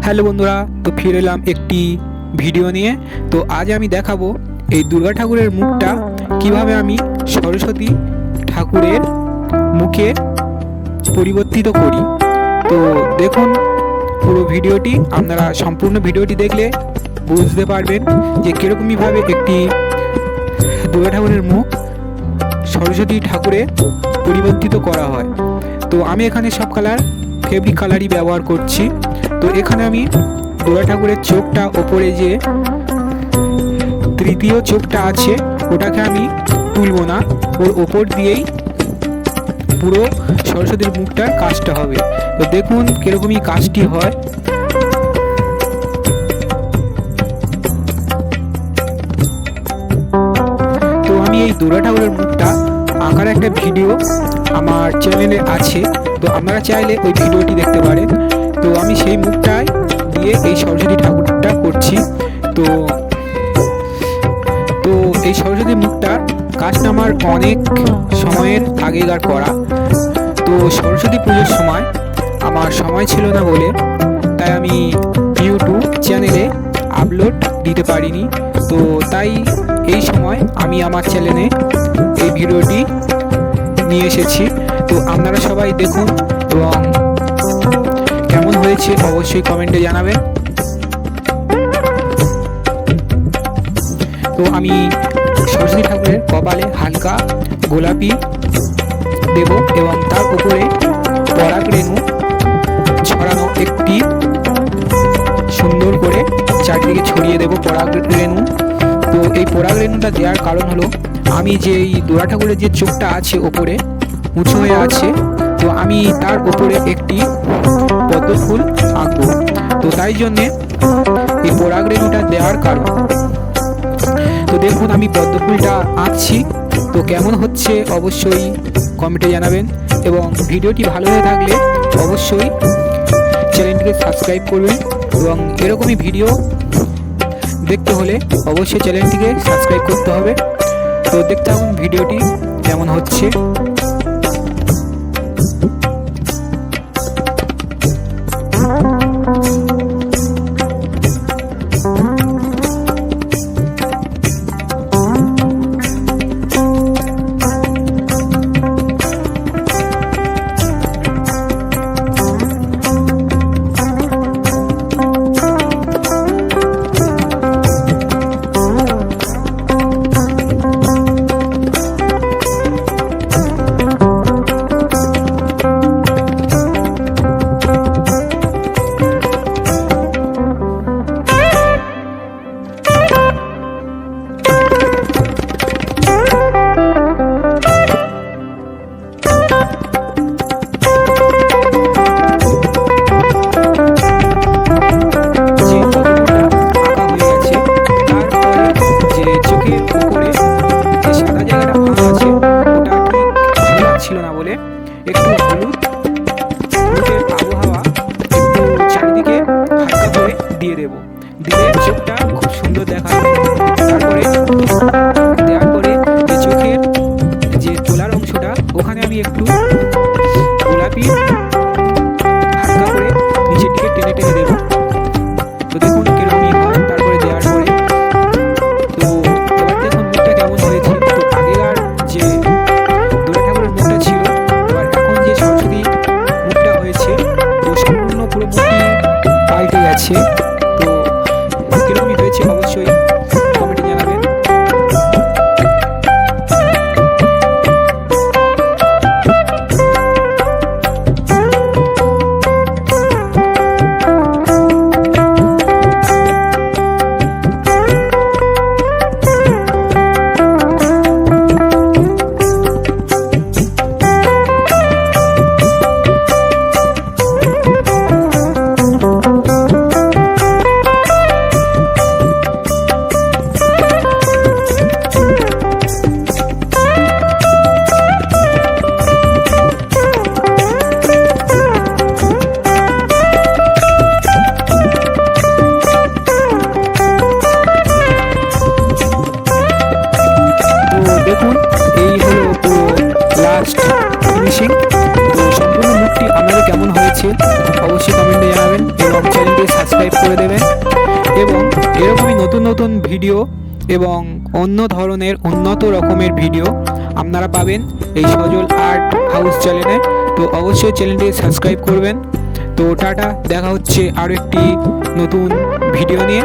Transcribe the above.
Hello বন্ধুরা, তো ফিরে এলাম একটি ভিডিও নিয়ে। তো আজ আমি দেখাবো এই দুর্গা ঠাকুরের মুখটা, কীভাবে আমি সরস্বতী ঠাকুরের মুখে পরিবর্তিত করি। তো দেখুন, পুরো ভিডিওটি, আপনারা সম্পূর্ণ ভিডিওটি দেখলে বুঝতে পারবেন যে কীরকমইভাবে একটি দুর্গা ঠাকুরের মুখ সরস্বতী ঠাকুরে পরিবর্তিত করা হয়। তো আমি এখানে সব কালার ফেব্রিক কালারই ব্যবহার করছি। তো এখানে আমি দুর্গা ঠাকুরের চোখটা ওপরে যে তৃতীয় চোখটা আছে, ওটাকে আমি তুলব না। ওর ওপর দিয়েই পুরো সরস্বতীর মুখটার কাজটা হবে। তো দেখুন কীরকমই কাজটি হয়। তো আমি এই দুর্গা ঠাকুরের মুখটা আঁকার একটা ভিডিও আমার চ্যানেলে আছে। তো আপনারা চাইলে ওই ভিডিওটি দেখতে পারেন। তো আমি সেই মুখটাই দিয়ে এই সরস্বতী ঠাকুরটা করছি। তো তো এই সরস্বতী মুখটার কাজটা আমার অনেক সময়ের আগেকার করা। তো সরস্বতী পুজোর সময় আমার সময় ছিল না বলে তাই আমি ইউটিউব চ্যানেলে আপলোড দিতে পারিনি। তো তাই এই সময় আমি আমার চ্যানেলে এই ভিডিওটি নিয়ে এসেছি। তো আপনারা সবাই দেখুন এবং হয়েছে অবশ্যই কমেন্টে জানাবেন। তো আমি সরস্বতী ঠাকুরের কপালে হালকা গোলাপি দেব এবং তার উপরে পরাগ রেণু ছড়ানো একটি সুন্দর করে চারদিকে ছড়িয়ে দেব পরাগ রেণু। তো এই পরাগ রেণুটা দেওয়ার কারণ হলো, আমি যে এই দোড়া ঠাকুরের যে চোখটা আছে ওপরে, উঁচু হয়ে আছে, তো আমি তার উপরে একটি ফুল আঁকবো। তো তাই জন্যে এই পরাগ রেণুটা দেওয়ার কারণ। তো দেখুন, আমি পদ্ম ফুলটা আঁকছি। তো কেমন হচ্ছে অবশ্যই কমেন্টে জানাবেন এবং ভিডিওটি ভালো হয়ে থাকলে অবশ্যই চ্যানেলটিকে সাবস্ক্রাইব করবেন এবং এরকমই ভিডিও দেখতে হলে অবশ্যই চ্যানেলটিকে সাবস্ক্রাইব করতে হবে। তো দেখতে ভিডিওটি কেমন হচ্ছে। 그. ফিনিশিং তো সম্পূর্ণ মুখটি আপনাদের কেমন হয়েছে অবশ্যই কমেন্টে জানাবেন এবং চ্যানেলটি সাবস্ক্রাইব করে দেবেন। এবং এরকমই নতুন নতুন ভিডিও এবং অন্য ধরনের উন্নত রকমের ভিডিও আপনারা পাবেন এই সজল আর্ট হাউস চ্যানেলে তো অবশ্যই চ্যানেলটি সাবস্ক্রাইব করবেন। তো টাটা, দেখা হচ্ছে আরও একটি নতুন ভিডিও নিয়ে।